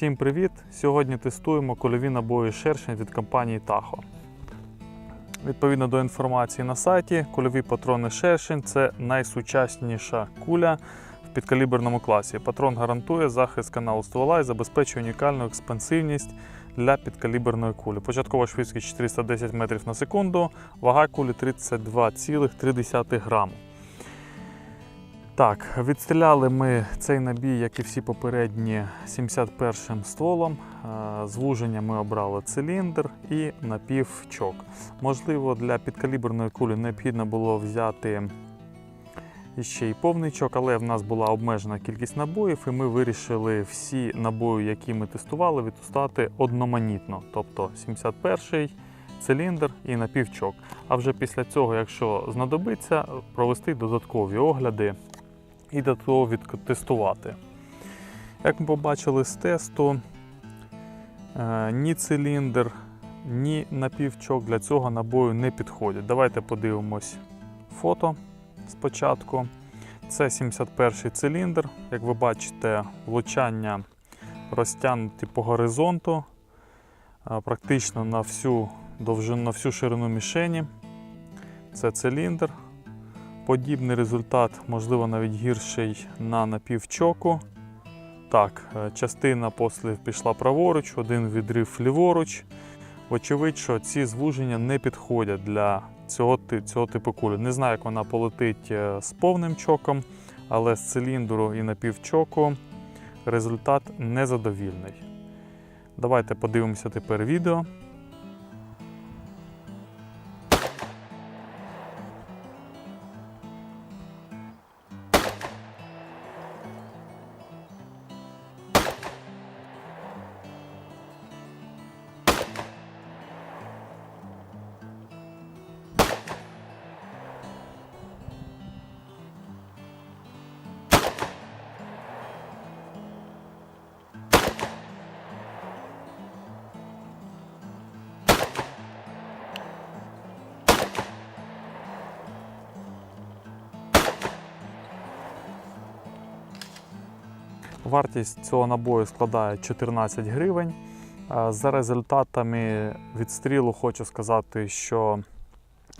Всім привіт! Сьогодні тестуємо кульові набої шершень від компанії Tahoe. Відповідно до інформації на сайті, кульові патрони шершень це найсучасніша куля в підкаліберному класі. Патрон гарантує захист каналу ствола і забезпечує унікальну експансивність для підкаліберної кулі. Початкова швидкість 410 метрів на секунду, вага кулі 32,3 граму. Так, відстріляли ми цей набій, як і всі попередні, 71-м стволом. Е, Звуження ми обрали циліндр і напівчок. Можливо, для підкаліберної кулі необхідно було взяти ще й повний чок, але в нас була обмежена кількість набоїв, і ми вирішили всі набої, які ми тестували, відпускати одноманітно. Тобто 71-й циліндр і напівчок. А вже після цього, якщо знадобиться, провести додаткові огляди і до того відтестувати. Як ми побачили з тесту, е, ні циліндр, ні напівчок для цього набою не підходять. Давайте подивимось фото спочатку. Це 71-й циліндр. Як ви бачите, влучання розтягнуті по горизонту, е, практично на всю довжину, на всю ширину мішені. Це циліндр. Подібний результат, можливо, навіть гірший на напівчоку. Так, е, частина послів пішла праворуч, один відрив ліворуч. Вочевидь, що ці звуження не підходять для цього, цього типу кулі. Не знаю, як вона полетить е, з повним чоком, але з циліндру і напівчоку результат незадовільний. Давайте подивимося тепер відео. Вартість цього набою складає 14 гривень. Е, За результатами відстрілу хочу сказати, що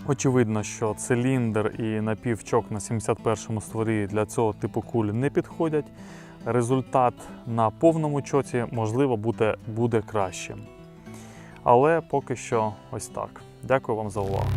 очевидно, що циліндр і напівчок на 71-му створі для цього типу кулі не підходять. Результат на повному чоті, можливо, буде, буде кращим. Але поки що ось так. Дякую вам за увагу.